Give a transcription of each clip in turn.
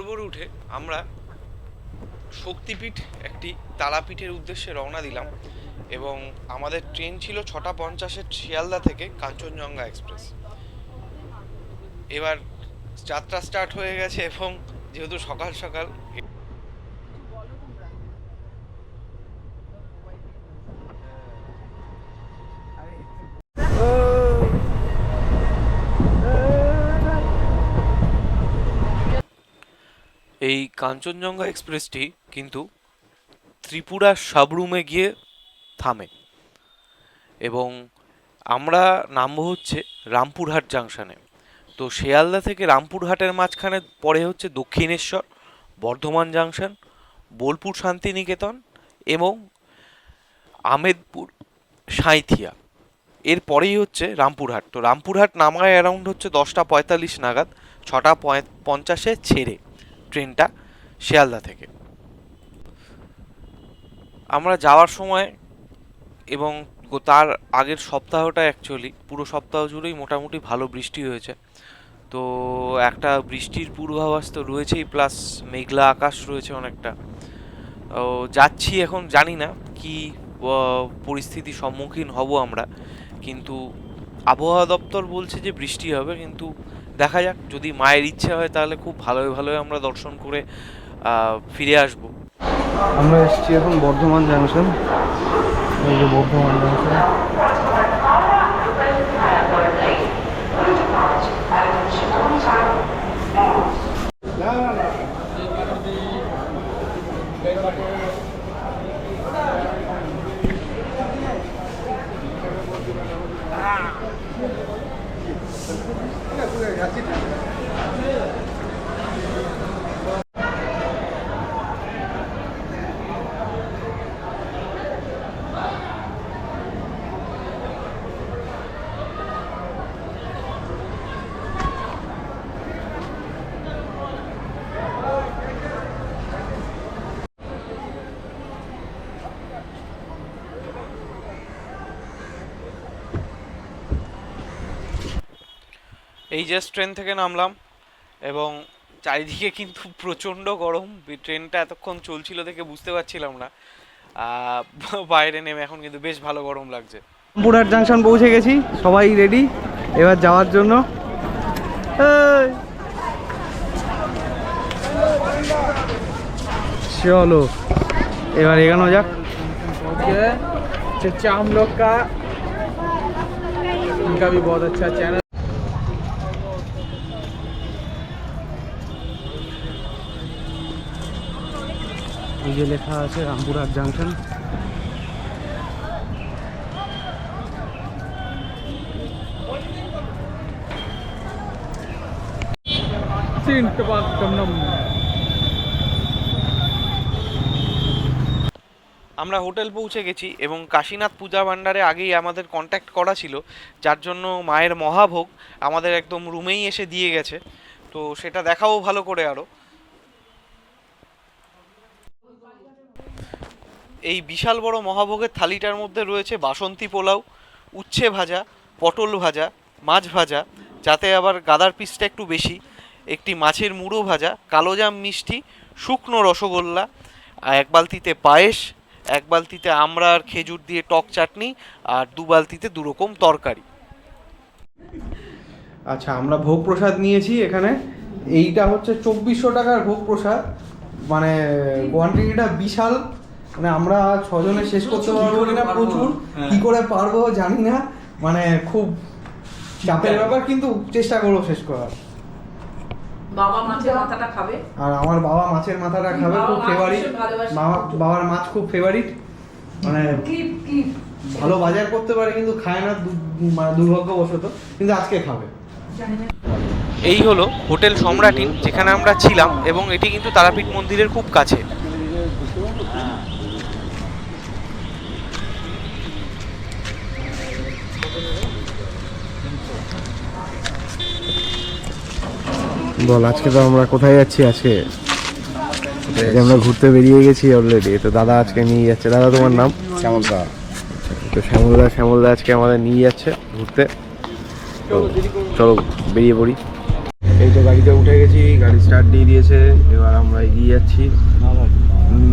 ভোর উঠে আমরা শক্তিপীঠ একটি তারাপীঠের উদ্দেশ্যে রওনা দিলাম এবং আমাদের ট্রেন ছিল ছটা পঞ্চাশের শিয়ালদা থেকে কাঞ্চনজঙ্ঘা এক্সপ্রেস। এবার যাত্রা স্টার্ট হয়ে গেছে এবং যেহেতু সকাল সকাল এই কাঞ্চনজঙ্ঘা এক্সপ্রেসটি কিন্তু ত্রিপুরা সাবরুমে গিয়ে থামে। এবং আমরা নামবো হচ্ছে রামপুরহাট জাংশনে। তো শিয়ালদা থেকে রামপুরহাটের মাঝখানে পড়ে হচ্ছে দক্ষিণেশ্বর, বর্ধমান জাংশন, বোলপুর শান্তিনিকেতন এবং আমেদপুর, সাঁইথিয়া। এরপরেই হচ্ছে রামপুরহাট। তো রামপুরহাট নামায় অ্যারাউন্ড হচ্ছে দশটা পঁয়তাল্লিশ নাগাদ, ছটা পঞ্চাশে ছেড়ে। ট্রেনটা শিয়ালদা থেকে। আমরা যাওয়ার সময় এবং তার আগের সপ্তাহটা অ্যাকচুয়ালি পুরো সপ্তাহ জুড়েই মোটামুটি ভালো বৃষ্টি হয়েছে। তো একটা বৃষ্টির পূর্বাভাস তো রয়েছেই প্লাস মেঘলা আকাশ রয়েছে অনেকটা। ও যাচ্ছি এখন জানি না কি আহ, পরিস্থিতির সম্মুখীন হব আমরা। কিন্তু আবহাওয়া দপ্তর বলছে যে বৃষ্টি হবে কিন্তু দেখা যাক যদি মায়ের ইচ্ছা হয় তাহলে খুব ভালোই ভালোই আমরা দর্শন করে ফিরে আসব। আমরা এসেছি এখন বর্ধমান জাংশন এই যে বর্ধমান জাংশন এই জাস্ট ট্রেন থেকে নামলাম এবং চারিদিকে কিন্তু প্রচণ্ড গরম এই ট্রেনটা এতক্ষণ চলছিল দেখে বুঝতে পারছিলাম না আহ, বাইরে নেমে এখন কিন্তু বেশ ভালো গরম লাগছে রামপুরহাট জাংশন পৌঁছে গেছি সবাই রেডি এবার যাওয়ার জন্য এই। চলো এবার এগানো যাক चचा हम लोग का इनका भी बहुत अच्छा चैनल যে লেখা আছে রামপুরহাট জাংশন। আমরা হোটেল পৌঁছে গেছি এবং কাশীনাথ পূজা ভান্ডারে আগেই আমাদের কন্ট্যাক্ট করা ছিল যার জন্য মায়ের মহাভোগ আমাদের একদম রুমেই এসে দিয়ে গেছে। তো সেটা দেখাও ভালো করে আরও এই বিশাল বড় মহাভোগের থালিটার মধ্যে রয়েছে বাসন্তী পোলাও, উচ্ছে ভাজা, পটল ভাজা, মাছ ভাজা, যাতে আবার গাদার পিসটা একটু বেশি, একটি মাছের মুড়ো ভাজা কালোজাম মিষ্টি, শুকনো রসগোল্লা, এক বালতিতে পায়েস, এক বালতিতে আমরা আর খেজুর দিয়ে টক চাটনি, আর দু বালতিতে দু রকম তরকারি। আচ্ছা আমরা ভোগ প্রসাদ নিয়েছি এখানে। এইটা হচ্ছে চব্বিশশো টাকার ভোগ প্রসাদ। মানে কোয়ান্টিটিটা বিশাল। মানে আমরা ছজনে শেষ করতে পারব কিনা? প্রচুর কি করে পারব জানি না। মানে খুব চাপের ব্যাপার কিন্তু চেষ্টা করব শেষ করার। বাবা মাছের মাথাটা খাবে? আর আমার বাবা মাছের মাথাটা খাবে খুব ফেভারিট বাবার মাছ খুব ফেভারিট মানে ভালো বাজার করতে পারে কিন্তু খায় না মানে দুর্ভাগ্যবশত। কিন্তু আজকে খাবে। এই হলো হোটেল সম্রাটিন যেখানে আমরা ছিলাম এবং এটি কিন্তু তারাপীঠ মন্দিরের খুব কাছে। বল আজকে তো আমরা কোথায় যাচ্ছি? আজকে আমরা ঘুরতে বেরিয়ে গেছি অলরেডি তো দাদা আজকে নিয়ে যাচ্ছে। দাদা তোমার নাম? শ্যামলদা। তো শ্যামলদা শ্যামলদা আজকে আমাদের নিয়ে যাচ্ছে ঘুরতে। তো চলো বেরিয়ে পড়ি। এই তো গাড়িতে উঠে গেছি গাড়ি স্টার্ট দিয়ে দিয়েছে। এবার আমরা এগিয়ে যাচ্ছি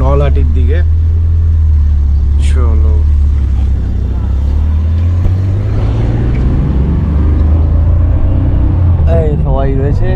নলহাটির দিকে। চলো। এই সবাই রয়েছে।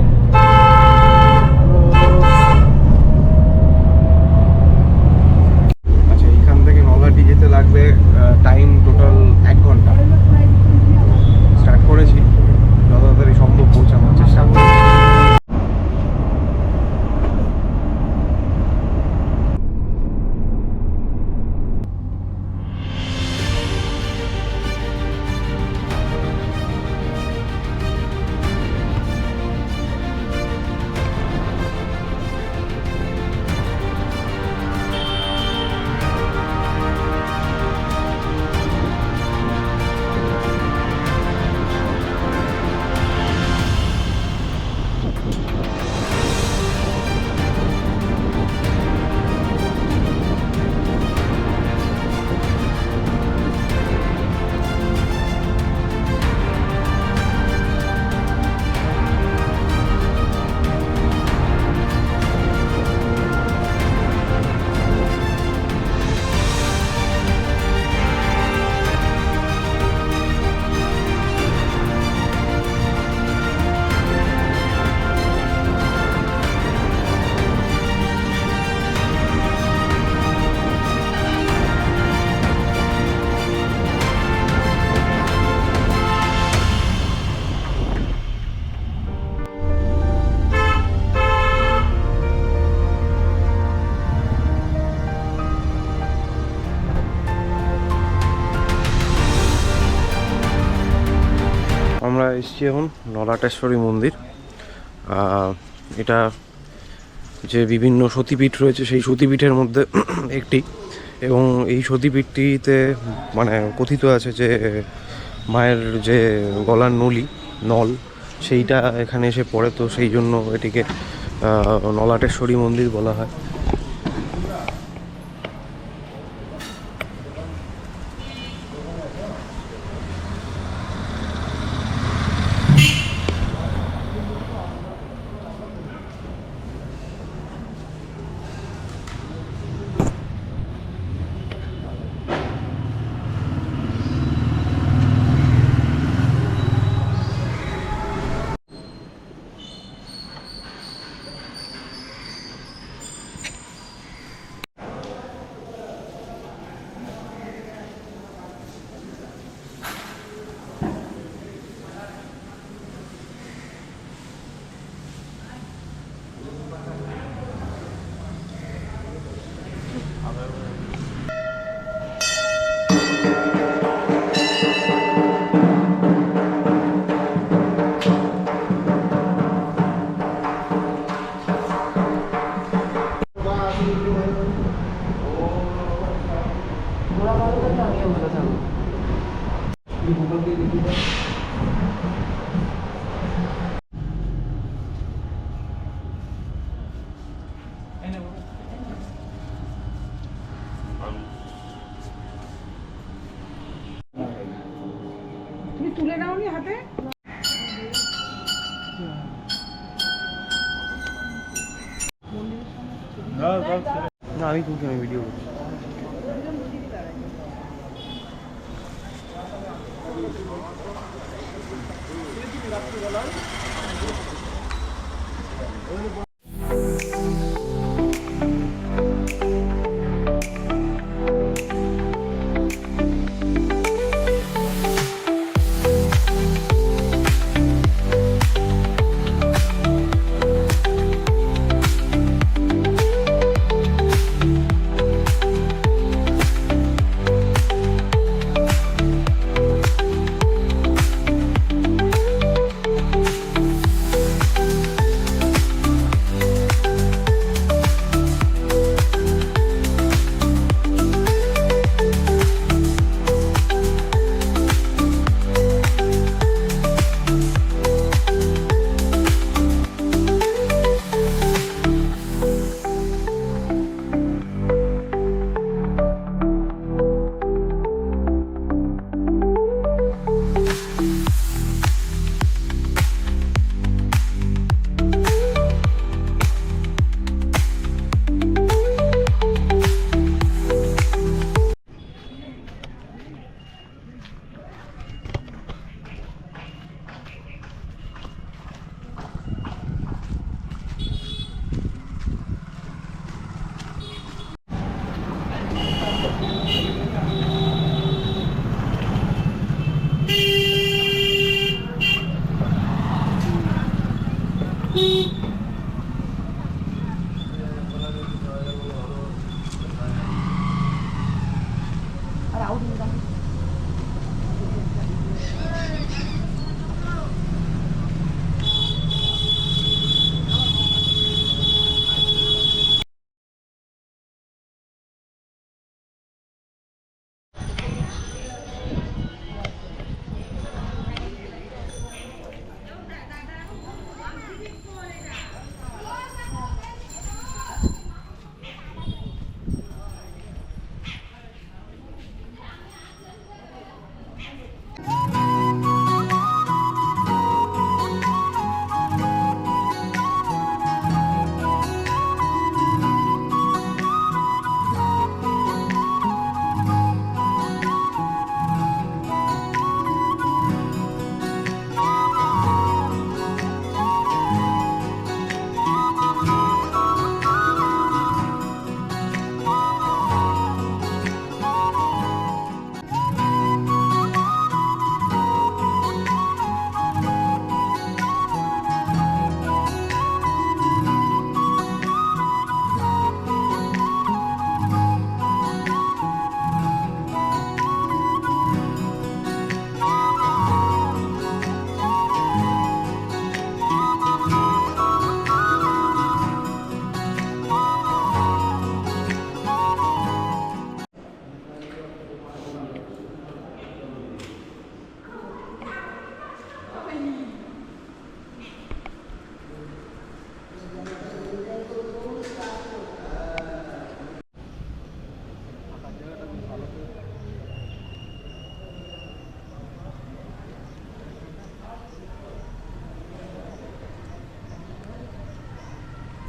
নলাটেশ্বরী মন্দির। এটা যে বিভিন্ন সতীপীঠ রয়েছে, সেই সতীপীঠের মধ্যে একটি। এবং এই সতীপীঠটিতে মানে কথিত আছে যে, মায়ের যে গলার নলি, নল, সেইটা এখানে এসে পড়ে। তো সেই জন্য এটিকে নলাটেশ্বরী মন্দির বলা হয়। আমি Beep.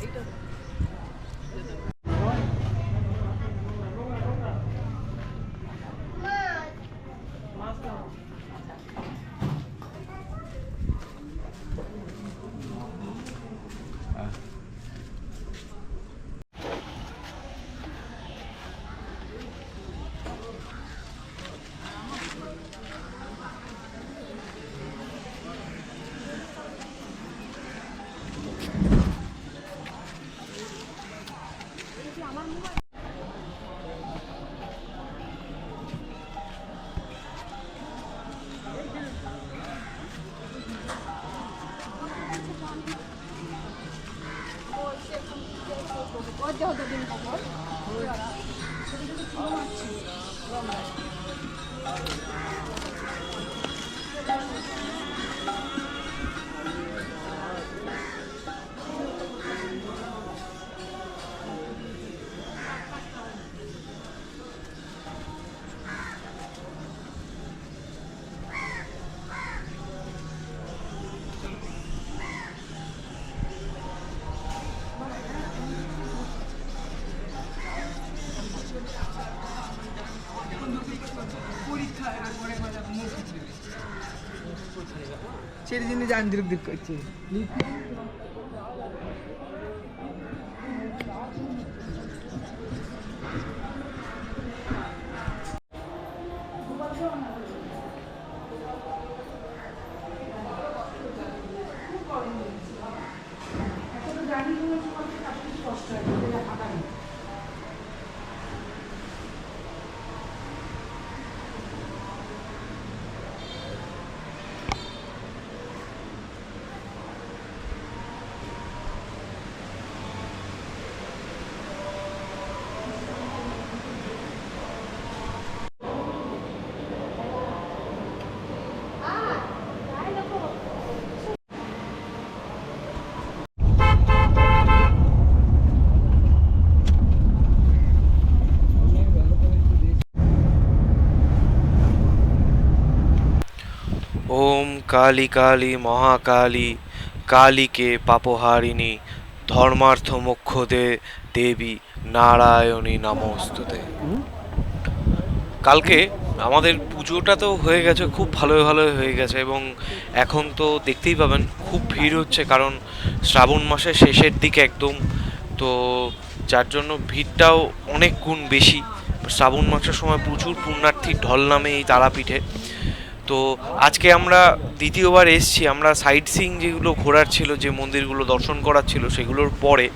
এইটা ശരി ജിന്ന് ചന്ദ്രദിക്കു কালী কালী মহাকালী, কালীকে পাপহারিণী, ধর্মার্থ মোক্ষদে দেবী নারায়ণী নমস্তুতে। কালকে আমাদের পুজোটা তো হয়ে গেছে, খুব ভালো ভালো হয়ে গেছে এবং এখন তো দেখতেই পাবেন, খুব ভিড় হচ্ছে কারণ শ্রাবণ মাসের শেষের দিকে একদম। তো যার জন্য ভিড়টাও অনেক গুণ বেশি। শ্রাবণ মাসের সময় প্রচুর পুণ্যার্থীর ঢল নামে এই তারাপীঠে। তো আজকে আমরা দ্বিতীয়বার এসছি, আমরা সাইট সিং যেগুলো ঘোরার ছিল, যে মন্দিরগুলো দর্শন করার ছিল সেগুলোর পরে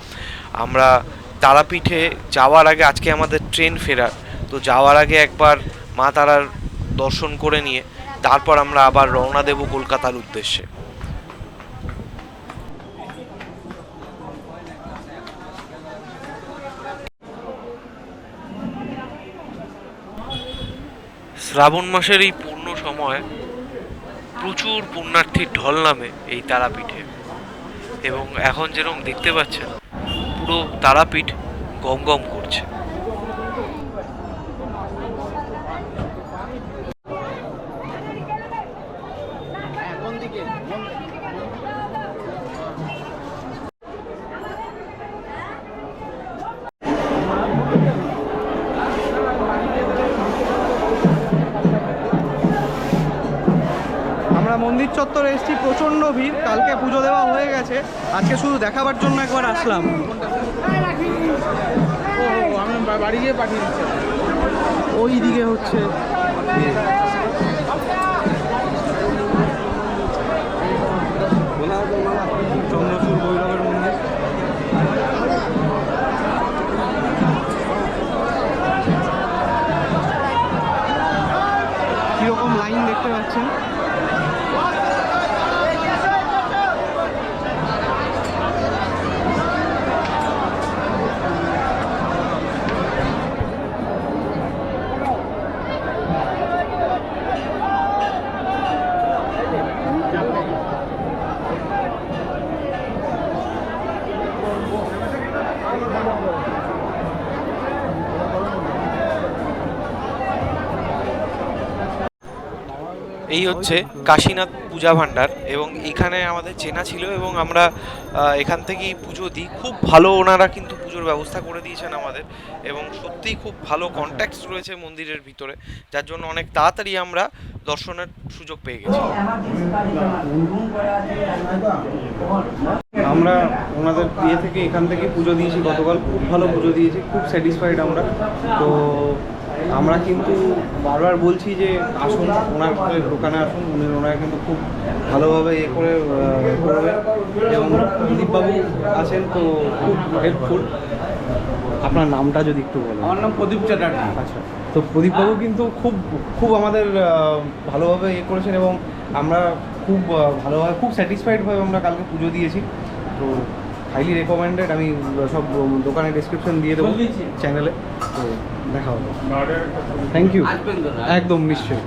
আমরা তারাপীঠে যাওয়ার আগে, আজকে আমাদের ট্রেন ফেরার। তো যাওয়ার আগে একবার মা তারার দর্শন করে নিয়ে, তারপর আমরা আবার রওনা দেব কলকাতার উদ্দেশ্যে। শ্রাবণ মাসের এই সময় প্রচুর পুণ্যার্থীর ঢল নামে এই তারাপীঠে। এবং এখন যেরকম দেখতে পাচ্ছেন, পুরো তারাপীঠ গমগম গম চত্বরে এসেছি, প্রচণ্ড ভিড়। কালকে পুজো দেওয়া হয়ে গেছে। আজকে শুধু দেখাবার জন্য একবার আসলাম। আমি বাড়ি গিয়ে পাঠিয়ে দিচ্ছি। ওই দিকে হচ্ছে। চন্দ্রচূড় ভৈরবের মন্দির কীরকম লাইন দেখতে পাচ্ছেন এই হচ্ছে কাশীনাথ পূজা ভাণ্ডার এবং এখানে আমাদের চেনা ছিল এবং আমরা এখান থেকেই পুজো দিই। খুব ভালো ওনারা কিন্তু পুজোর ব্যবস্থা করে দিয়েছেন আমাদের এবং সত্যিই খুব ভালো কন্ট্যাক্টস রয়েছে মন্দিরের ভিতরে, যার জন্য অনেক তাড়াতাড়ি আমরা দর্শনের সুযোগ পেয়ে গেছি। আমরা ওনাদের ইয়ে থেকে এখান থেকে পুজো দিয়েছি, গতকাল খুব ভালো পুজো দিয়েছি, খুব স্যাটিসফাইড আমরা। তো আমরা কিন্তু বারবার বলছি যে আসুন ওনার দোকানে আসুন উনি ওনারা কিন্তু খুব ভালোভাবে ইয়ে করে করবে। এবং প্রদীপবাবু আছেন তো খুব হেল্পফুল আপনার নামটা যদি একটু বলেন। আমার নাম প্রদীপ চ্যাটার্জি। আচ্ছা। তো প্রদীপবাবু কিন্তু খুব খুব আমাদের ভালোভাবে ইয়ে করেছেন এবং আমরা খুব ভালোভাবে খুব স্যাটিসফাইড হয়ে আমরা কালকে পুজো দিয়েছি। তো হাইলি রেকমেন্ডেড আমি সব দোকানে ডিসক্রিপশন দিয়ে দেবো চ্যানেলে তো দেখা হবে। থ্যাংক ইউ একদম নিশ্চয়ই।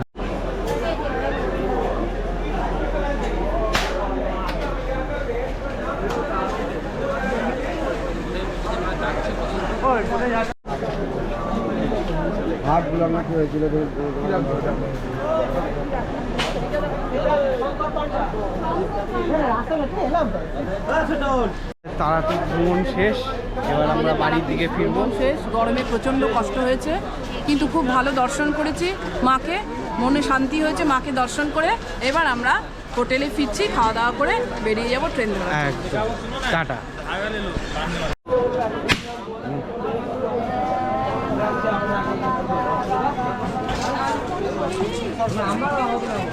কি হয়েছিল? তারাপীঠ ভ্রমণ শেষ এবার আমরা বাড়ির দিকে ফিরবো। শেষ গরমে প্রচণ্ড কষ্ট হয়েছে কিন্তু খুব ভালো দর্শন করেছি মাকে মনে শান্তি হয়েছে মাকে দর্শন করে এবার আমরা হোটেলে ফিরছি খাওয়া দাওয়া করে বেরিয়ে যাব ট্রেন ধরে। টাটা।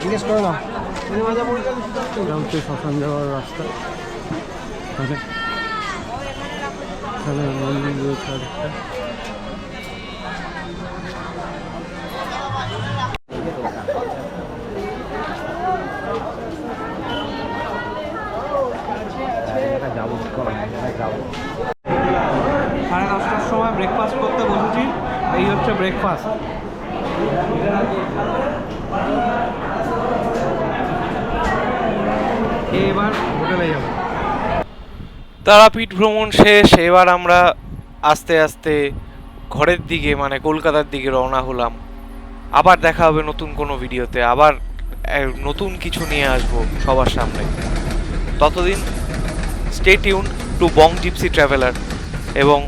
জিজ্ঞেস করো না। এটা হচ্ছে শ্মশান যাওয়ার রাস্তা। এখানে মন্দির রয়েছে সাড়ে দশটার সময় ব্রেকফাস্ট করতে বসেছি। এই হচ্ছে ব্রেকফাস্ট এবার হোটেলে যাব। তারাপীঠ ভ্রমণ শেষ, এবার আমরা আস্তে আস্তে ঘরের দিকে মানে কলকাতার দিকে রওনা হলাম। আবার দেখা হবে নতুন কোনো ভিডিওতে, আবার নতুন কিছু নিয়ে আসব সবার সামনে। ততদিন stay tune to Bong gypsy traveller এবং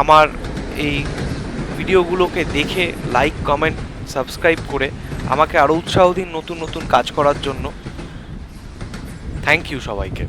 আমার এই ভিডিওগুলোকে দেখে লাইক কমেন্ট সাবস্ক্রাইব করে আমাকে আরও উৎসাহ দিন নতুন নতুন কাজ করার জন্য। থ্যাংক ইউ সবাইকে।